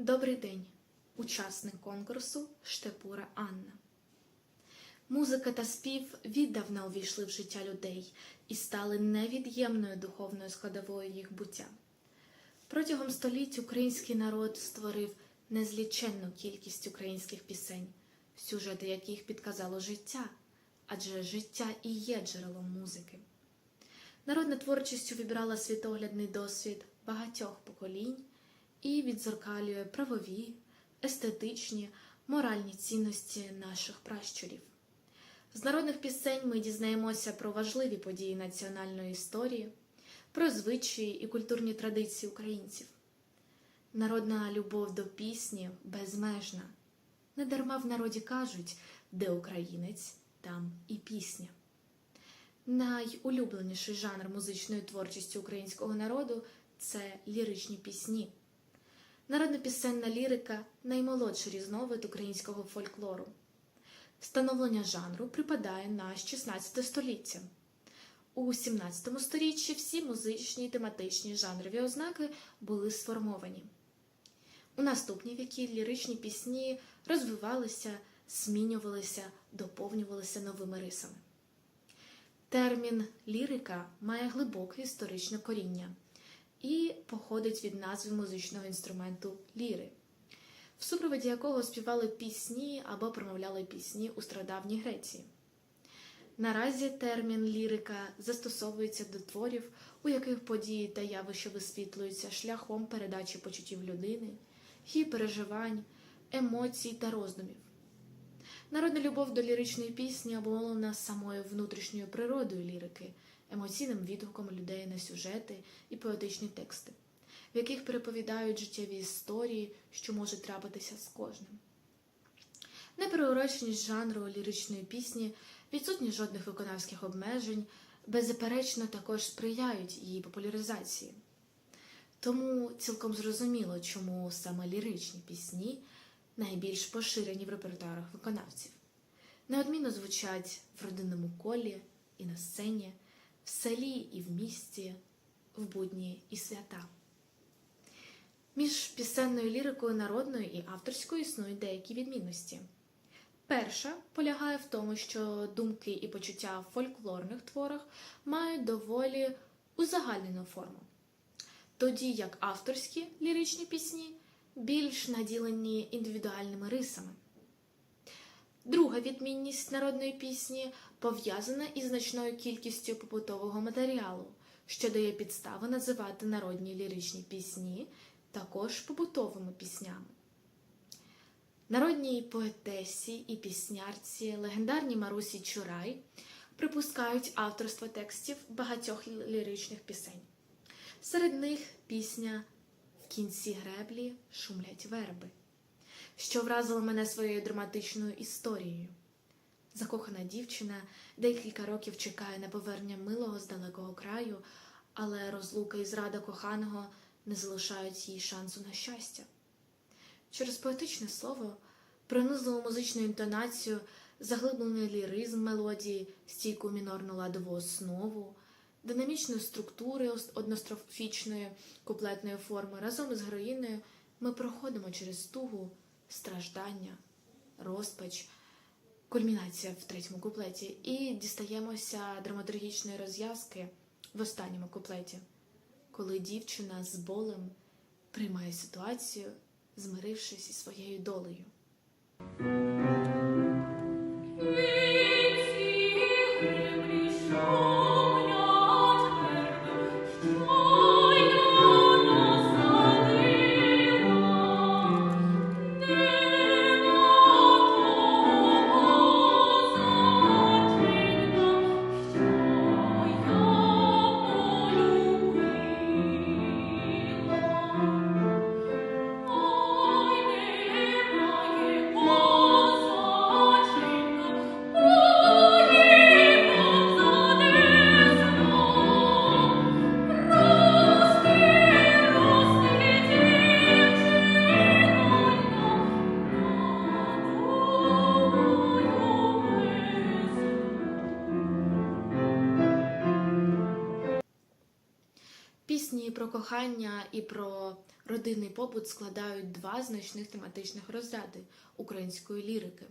Добрий день, учасник конкурсу Штепура Анна. Музика та спів віддавна увійшли в життя людей і стали невід'ємною духовною складовою їх буття. Протягом століть український народ створив незліченну кількість українських пісень, сюжети яких підказало життя, адже життя і є джерелом музики. Народна творчість увібрала світоглядний досвід багатьох поколінь і відзеркалює правові, естетичні, моральні цінності наших пращурів. З народних пісень ми дізнаємося про важливі події національної історії, про звичаї і культурні традиції українців. Народна любов до пісні безмежна. Недарма в народі кажуть, де українець, там і пісня. Найулюбленіший жанр музичної творчості українського народу це ліричні пісні. Народна пісенна лірика наймолодший різновид українського фольклору. Встановлення жанру припадає на 16 століття. У 17 сторіччі всі музичні і тематичні жанрові ознаки були сформовані. У наступні віки ліричні пісні розвивалися, змінювалися, доповнювалися новими рисами. Термін лірика має глибоке історичне коріння і походить від назви музичного інструменту ліри, в супроводі якого співали пісні або промовляли пісні у стародавній Греції. Наразі термін лірика застосовується до творів, у яких події та явища висвітлюються шляхом передачі почуттів людини, її переживань, емоцій та роздумів. Народна любов до ліричної пісні обумовлена самою внутрішньою природою лірики, емоційним відгуком людей на сюжети і поетичні тексти, в яких переповідають життєві історії, що може трапитися з кожним. Непереуроченість жанру ліричної пісні, відсутність жодних виконавських обмежень, беззаперечно також сприяють її популяризації. Тому цілком зрозуміло, чому саме ліричні пісні найбільш поширені в репертуарах виконавців. Неодмінно звучать в родинному колі і на сцені, в селі і в місті, в будні і свята. Між пісенною лірикою народною і авторською існують деякі відмінності. Перша полягає в тому, що думки і почуття в фольклорних творах мають доволі узагальнену форму, тоді як авторські ліричні пісні більш наділені індивідуальними рисами. Друга відмінність народної пісні пов'язана із значною кількістю побутового матеріалу, що дає підстави називати народні ліричні пісні також побутовими піснями. Народній поетесі і піснярці легендарній Марусі Чурай припускають авторство текстів багатьох ліричних пісень. Серед них пісня В кінці греблі шумлять верби, що вразила мене своєю драматичною історією. Закохана дівчина декілька років чекає на повернення милого з далекого краю, але розлука і зрада коханого не залишають їй шансу на щастя. Через поетичне слово, пронизливу музичну інтонацію, заглиблений ліризм мелодії, стійку мінорну ладову основу, динамічної структури однострофічної куплетної форми разом із героїною ми проходимо через тугу, страждання, розпач, кульмінація в третьому куплеті і дістаємося драматургічної розв'язки в останньому куплеті, коли дівчина з болем приймає ситуацію, змирившись із своєю долею. Про кохання і про родинний побут складають два значних тематичних розряди української лірики.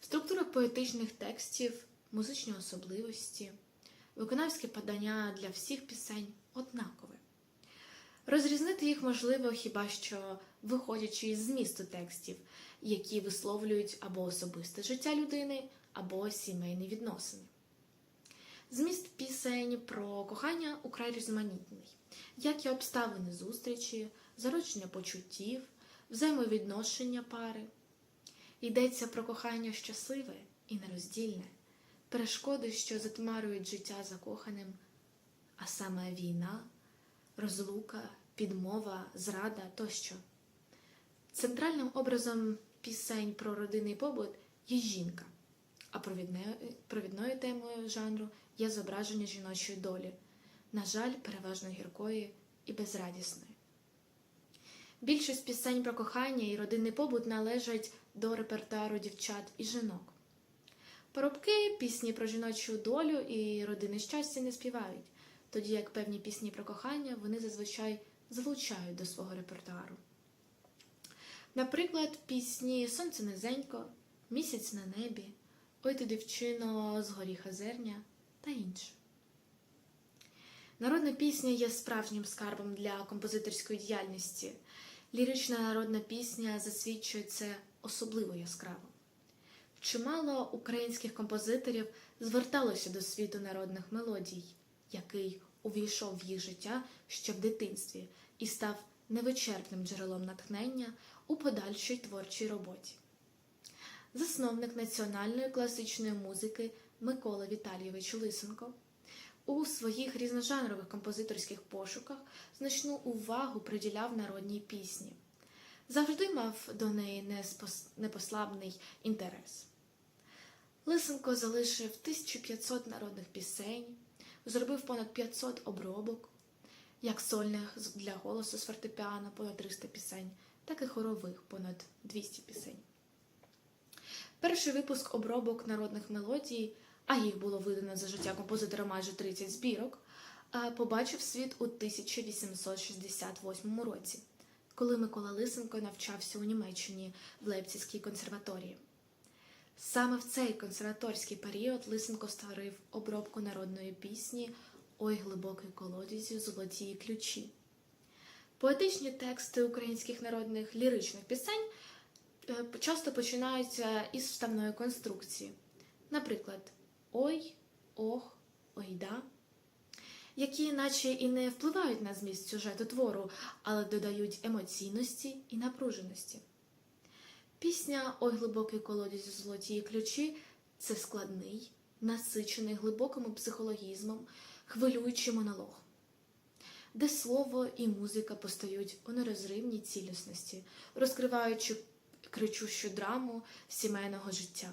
Структура поетичних текстів, музичні особливості, виконавське подання для всіх пісень однакове. Розрізнити їх можливо хіба що виходячи із змісту текстів, які висловлюють або особисте життя людини, або сімейні відносини. Зміст пісень про кохання украй різноманітний, як і обставини зустрічі, зародження почуттів, взаємовідношення пари. Йдеться про кохання щасливе і нероздільне, перешкоди, що затьмарюють життя закоханим, а саме війна, розлука, підмова, зрада тощо. Центральним образом пісень про родинний побут є жінка, а провідною, провідною темою жанру є зображення жіночої долі, на жаль, переважно гіркої і безрадісної. Більшість пісень про кохання і родинний побут належать до репертуару дівчат і жінок. Поробки пісні про жіночу долю і родинне щастя не співають, тоді як певні пісні про кохання вони зазвичай залучають до свого репертуару. Наприклад, пісні Сонце низенько, Місяць на небі, Ой ти дівчино з горіха зерня та інше. Народна пісня є справжнім скарбом для композиторської діяльності. Лірична народна пісня засвідчує це особливо яскраво. Чимало українських композиторів зверталося до світу народних мелодій, який увійшов в їх життя ще в дитинстві і став невичерпним джерелом натхнення у подальшій творчій роботі. Засновник національної класичної музики Микола Віталійович Лисенко у своїх різножанрових композиторських пошуках значну увагу приділяв народній пісні, завжди мав до неї непослабний інтерес. Лисенко залишив 1500 народних пісень, зробив понад 500 обробок, як сольних для голосу з фортепіано понад 300 пісень, так і хорових понад 200 пісень. Перший випуск обробок народних мелодій, а їх було видано за життя композитора майже 30 збірок, побачив світ у 1868 році, коли Микола Лисенко навчався у Німеччині в Лейпцизькій консерваторії. Саме в цей консерваторський період Лисенко створив обробку народної пісні Ой глибокий колодязі, золоті ключі. Поетичні тексти українських народних ліричних пісень е, часто починаються із вставної конструкції. Наприклад, ой, ох, ойда, які наче і не впливають на зміст сюжету твору, але додають емоційності і напруженості. Пісня Ой глибокий колодязі золоті ключі це складний, насичений глибоким психологізмом, хвилюючий монолог, де слово і музика постають у нерозривній цілісності, розкриваючи кричущу драму сімейного життя.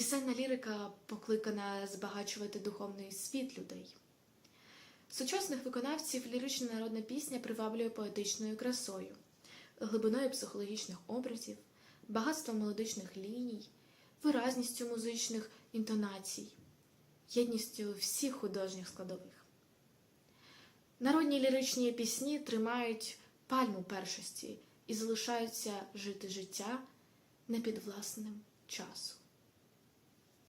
Пісенна лірика покликана збагачувати духовний світ людей. Сучасних виконавців лірична народна пісня приваблює поетичною красою, глибиною психологічних образів, багатством мелодичних ліній, виразністю музичних інтонацій, єдністю всіх художніх складових. Народні ліричні пісні тримають пальму першості і залишаються жити життя непідвласним часу.